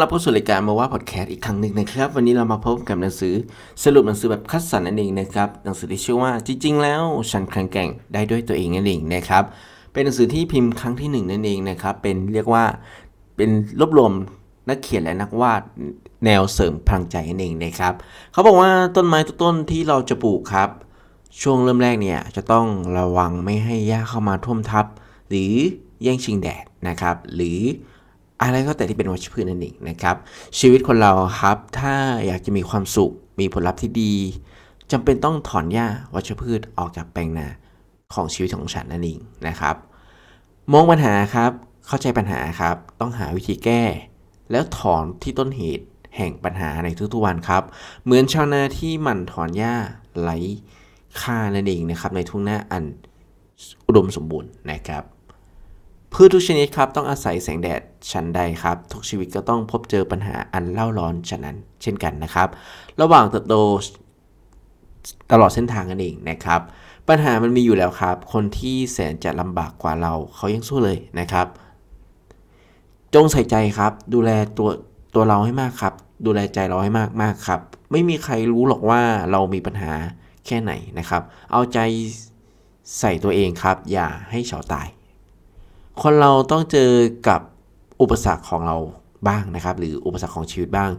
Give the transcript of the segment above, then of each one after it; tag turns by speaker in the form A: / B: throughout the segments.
A: รับเข้าสู่รายการมาว่าพอดแคสต์อีกครั้งหนึ่งนะครับ วันนี้เรามาพบกับหนังสือสรุปหนังสือแบบคัดสรรนั่นเองนะครับหนังสือที่ชื่อว่าจริง ๆ แล้วฉันแข็งแกร่งได้ด้วยตัวเองนั่นเองนะครับเป็นหนังสือที่พิมพ์ครั้งที่หนึ่งนั่นเองนะครับเป็นเรียกว่าเป็นรวบรวมนักเขียนและนักวาดแนวเสริมพลังใจนั่นเองนะครับเขาบอกว่าต้นไม้ทุกต้นที่เราจะปลูกครับ ช่วงเริ่มแรกเนี่ยจะต้องระวังไม่ให้หญ้าเข้ามาท่วมทับ หรือแย่งชิงแดดนะครับหรือ อะไรก็แต่ที่เป็นวัชพืชนั่นเองนะครับ ชีวิตคนเราครับถ้าอยากจะมีความสุข มีผลลัพธ์ที่ดีจำเป็นต้องถอนหญ้าวัชพืชออกจากแปลงนาของชีวิตของฉันนั่นเองนะครับมองปัญหาครับเข้าใจปัญหาครับ ต้องหาวิธีแก้ แล้วถอนที่ต้นเหตุแห่งปัญหาในทุกๆวันครับ เหมือนชาวนาที่หมั่นถอนหญ้าไหลค่านั่นเองนะครับ ในทุ่งนาอันอุดมสมบูรณ์นะครับ พืชทุกชนิดครับต้องอาศัยแสงแดดชั้นใดครับ ทุกชีวิตก็ต้องพบเจอปัญหาอันเล่าร้อนฉะนั้นเช่นกันนะครับ ระหว่างเติบโตตลอดเส้นทางนั่นเองนะครับ ปัญหามันมีอยู่แล้วครับ คนที่แสนจะลำบากกว่าเราเขายังสู้เลยนะครับ จงใส่ใจครับ ดูแลตัวตัวเราให้มากครับ ดูแลใจเราให้มากมากครับ ไม่มีใครรู้หรอกว่าเรามีปัญหาแค่ไหนนะครับ เอาใจใส่ตัวเองครับ อย่าให้เฉาตาย คนเราต้องเจอกับอุปสรรคของเราบ้างนะครับ หรืออุปสรรคของชีวิตบ้าง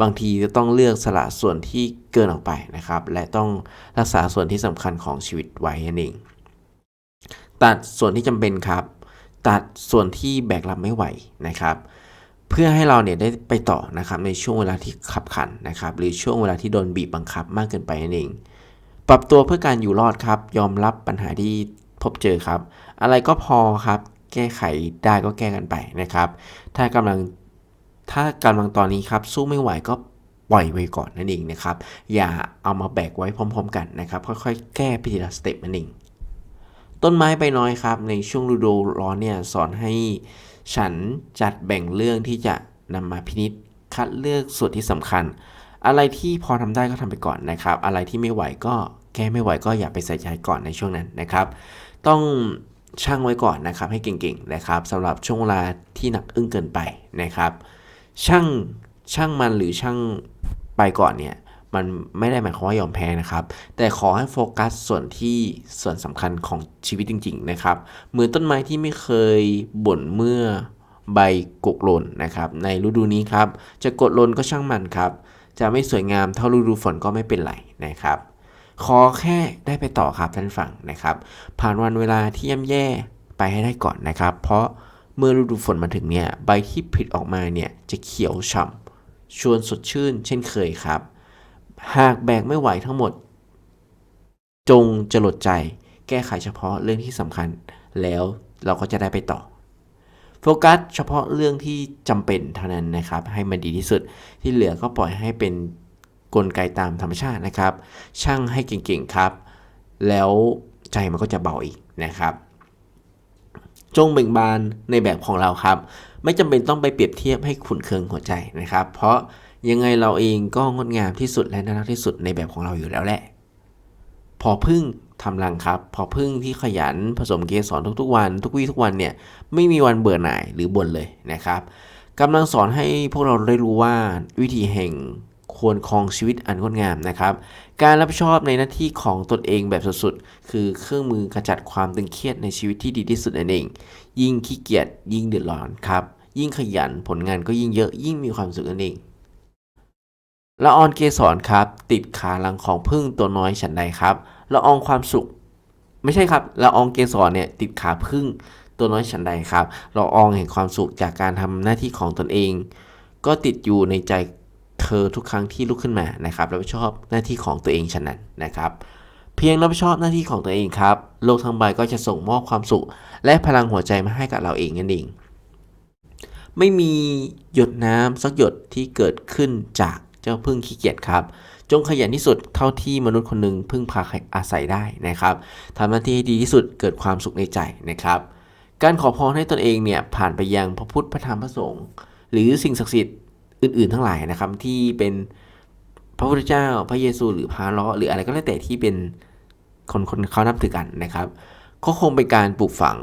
A: บางทีจะต้องเลือกสละส่วนที่เกินออกไปนะครับ และต้องรักษาส่วนที่สำคัญของชีวิตไว้นั่นเอง ตัดส่วนที่จำเป็นครับ ตัดส่วนที่แบกรับไม่ไหวนะครับ เพื่อให้เราเนี่ยได้ไปต่อนะครับในช่วงเวลาที่ขับขันนะครับ หรือช่วงเวลาที่โดนบีบบังคับมากเกินไปนั่นเอง ปรับตัวเพื่อการอยู่รอดครับ ยอมรับปัญหาที่พบเจอครับ อะไรก็พอครับ แก้ไขได้ก็แก้กันไปนะครับ ถ้ากำลังถ้ากำลังตอนนี้ครับสู้ไม่ไหวก็ปล่อยไว้ก่อนนั่นเองนะครับ อย่าเอามาแบกไว้พร้อม ๆ กันนะครับ ค่อยๆ แก้พิธีละสเต็ปนั่นเอง ต้นไม้ใบน้อยครับ ในช่วงฤดูร้อนเนี่ยสอนให้ฉันจัดแบ่งเรื่องที่จะนำมาพินิษคัดเลือกส่วนที่สำคัญ อะไรที่พอทำได้ก็ทำไปก่อนนะครับ อะไรที่ไม่ไหวก็แก้ไม่ไหวก็อย่าไปใส่ใจก่อนในช่วงนั้นนะครับ ต้อง ช่างไว้ก่อนนะครับ ให้เก่งๆนะครับสำหรับช่วงเวลาที่หนักอึ้งเกินไปนะครับ ช่างช่างมันหรือช่างไปก่อนเนี่ยมันไม่ได้หมายความว่ายอมแพ้นะครับ แต่ขอให้โฟกัสส่วนที่ส่วนสำคัญของชีวิตจริง ๆ นะครับ เหมือนต้นไม้ที่ไม่เคยบ่นเมื่อใบกกหล่นนะครับ ในฤดูนี้ครับ จะกดหล่นก็ช่างมันครับ จะไม่สวยงามเท่าฤดูฝนก็ไม่เป็นไรนะครับ ขอแค่ได้ไปต่อครับท่านฟังนะครับ ผ่านวันเวลาที่ย่ำแย่ไปให้ได้ก่อนนะครับ เพราะเมื่อฤดูฝนมาถึงเนี่ยใบที่ผลิออกมาเนี่ยจะเขียวฉ่ำชวนสดชื่น เช่นเคยครับ หากแบกไม่ไหวทั้งหมด จงจลดใจ แก้ไขเฉพาะเรื่องที่สำคัญ แล้วเราก็จะได้ไปต่อโฟกัสเฉพาะเรื่องที่จำเป็นเท่านั้นนะครับ ให้มันดีที่สุดที่เหลือก็ปล่อยให้เป็น กลไกตามธรรมชาตินะครับ ช่างให้เก่งๆครับ แล้วใจมันก็จะเบาอีกนะครับ จงเบ่งบานในแบบของเราครับ ไม่จำเป็นต้องไปเปรียบเทียบให้ขุนเคืองหัวใจนะครับ เพราะยังไงเราเองก็งดงามที่สุดและน่ารักที่สุดในแบบของเราอยู่แล้วแหละ พอพึ่งทำรังครับ พอพึ่งที่ขยันผสมเกสรทุกๆวัน ทุกวี่ทุกวันเนี่ยไม่มีวันเบื่อหน่ายหรือบ่นเลยนะครับกำลังสอนให้พวกเราได้รู้ว่าวิธีแห่ง ควรครองชีวิตอันงดงามนะครับ การรับผิดชอบในหน้าที่ของตนเองแบบสุดๆ คือเครื่องมือกระจัดความตึงเครียดในชีวิตที่ดีที่สุดนั่นเอง ยิ่งขี้เกียจยิ่งเดือดร้อนครับ ยิ่งขยันผลงานก็ยิ่งเยอะยิ่งมีความสุขนั่นเองละออนเกสรครับ ติดขาหลังของพึ่งตัวน้อยฉันใดครับละอองความสุข ไม่ใช่ครับละอองเกสรเนี่ยติดขาพึ่งตัวน้อยฉันใดครับละอองแห่งความสุขจากการทำหน้าที่ของตนเอง ก็ติดอยู่ในใจ เธอทุกครั้งที่ลุกขึ้นมานะครับรับผิดชอบหน้าที่ของตัวเองฉะนั้นนะครับ เพียงรับผิดชอบหน้าที่ของตัวเองครับ โลกทั้งใบก็จะส่งมอบความสุข และพลังหัวใจมาให้กับเราเองนั่นเองไม่มีหยดน้ำสักหยดที่เกิดขึ้นจากเจ้าพึ่งขี้เกียจครับ จงขยันที่สุดเท่าที่มนุษย์คนหนึ่งพึ่งพาอาศัยได้นะครับทำหน้าที่ให้ดีที่สุดเกิดความสุขในใจนะครับ การขอพรให้ตนเองเนี่ยผ่านไปยังพระพุทธพระธรรมพระสงฆ์หรือสิ่งศักดิ์สิทธิ์ อื่น ๆ ทั้งหลายนะครับ ที่เป็นพระพุทธเจ้าพระเยซู หรือพระล้อหรืออะไรก็แล้วแต่ที่เป็นคนคนเขานับถือกันนะครับ ก็คงเป็นการปลูกฝัง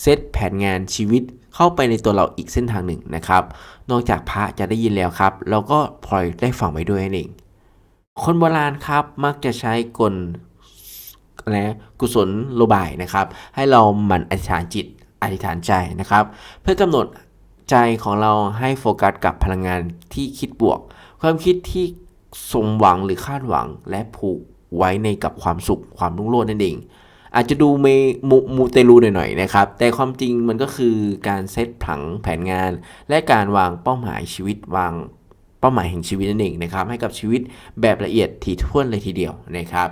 A: เซตแผนงานชีวิตเข้าไปในตัวเราอีกเส้นทางหนึ่งนะครับ นอกจากพระจะได้ยินแล้วครับ เราก็พลอยได้ฟังไปด้วยนั่นเอง คนโบราณครับมักจะใช้กลนะกุศลโลบายนะครับ ให้เราหมั่นอธิษฐานจิตอธิษฐานใจนะครับ เพื่อกำหนด ใจของเราให้โฟกัสกับพลังงานที่คิดบวก ความคิดที่สมหวังหรือคาดหวังและผูกไว้ในกับความสุขความรุ่งโรจน์นั่นเอง อาจจะดูเมมูมูเตลูหน่อยๆนะครับ แต่ความจริงมันก็คือการเซตผังแผนงาน และการวางเป้าหมายชีวิตวางเป้าหมายแห่งชีวิตนั่นเองนะครับ ให้กับชีวิตแบบละเอียดถี่ถ้วนเลยทีเดียวนะครับ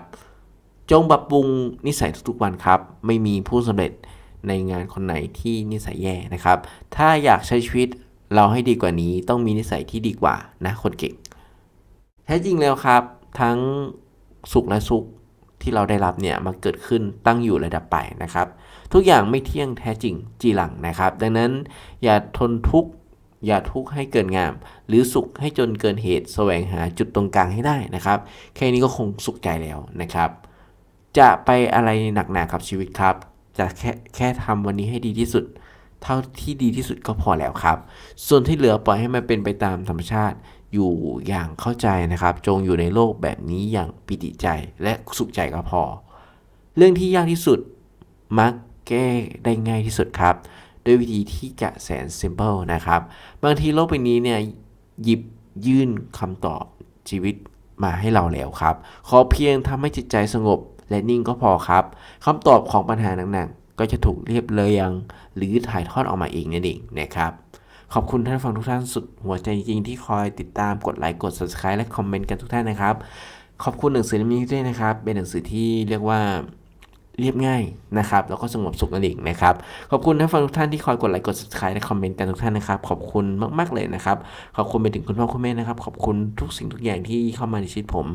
A: จงปรับปรุงนิสัยทุกๆวันครับ ไม่มีผู้สำเร็จ ในงานคนไหนที่นิสัยแย่นะครับ ถ้าอยากใช้ชีวิตเราให้ดีกว่านี้ต้องมีนิสัยที่ดีกว่านะคนเก่ง แท้จริงแล้วครับ ทั้งสุขและสุขที่เราได้รับเนี่ยมาเกิดขึ้นตั้งอยู่ระดับไปนะครับ ทุกอย่างไม่เที่ยงแท้จริงจีหลังนะครับ ดังนั้นอย่าทนทุกข์อย่าทุกข์ให้เกินงาม หรือสุขให้จนเกินเหตุ แสวงหาจุดตรงกลางให้ได้นะครับ แค่นี้ก็คงสุขใจแล้วนะครับ จะไปอะไรหนักหนากับชีวิตครับ จะแค่แค่ทำวันนี้ให้ดีที่สุด เท่าที่ดีที่สุดก็พอแล้วครับ ส่วนที่เหลือปล่อยให้มันเป็นไปตามธรรมชาติอยู่อย่างเข้าใจนะครับ จงอยู่ในโลกแบบนี้อย่างปิติใจและสุขใจก็พอ เรื่องที่ยากที่สุดมักแก้ได้ง่ายที่สุดครับ ด้วยวิธีที่จะแสน simple นะครับ บางทีโลกใบนี้เนี่ยหยิบยื่นคำตอบชีวิตมาให้เราแล้วครับ ขอเพียงทำให้จิตใจสงบ และนิ่งก็พอครับคำตอบของปัญหาหนักๆ ก็จะถูกเรียบเรียง หรือถ่ายทอดออกมาเองนั่นเองนะครับขอบคุณท่านฟังทุกท่านสุดหัวใจจริงๆที่คอยติดตามกดไลค์กด subscribe และคอมเมนต์กันทุกท่านนะครับ ขอบคุณหนังสือเล่มนี้ด้วยนะครับ เป็นหนังสือที่เรียกว่า เรียบง่ายนะครับแล้วก็สงบสุขนั่นเองนะครับขอบคุณท่านฟังทุกท่านที่คอยกดไลค์กด subscribe และคอมเมนต์กันทุกท่านนะครับขอบคุณมาก ๆเลยนะครับขอบคุณไปถึงคุณพ่อคุณแม่นะครับขอบคุณทุกสิ่งทุกอย่างที่เข้ามาในชีวิตผม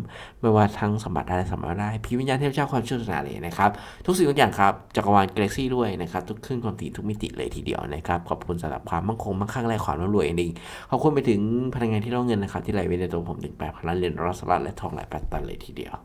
A: ไม่ว่าทั้งสมบัติได้สมบัติได้พิวิญญาณเทพเจ้าความเชื่อศาสนาเลยนะครับทุกสิ่งทุกอย่างครับจักรวาลกาแล็กซี่ด้วยนะครับทุกคลื่นความถี่ทุกมิติเลยทีเดียวนะครับขอบคุณสำหรับความมั่งคงมั่งคั่งและความร่ำรวยเองขอบคุณไปถึงพนักงานที่ร่องเงินนะครับที่ไหลเวียนในตัวผมถึงแปดพันล้านเหรียญดอลลาร์สหรัฐและทองหลายแปดตันเลยทีเดียว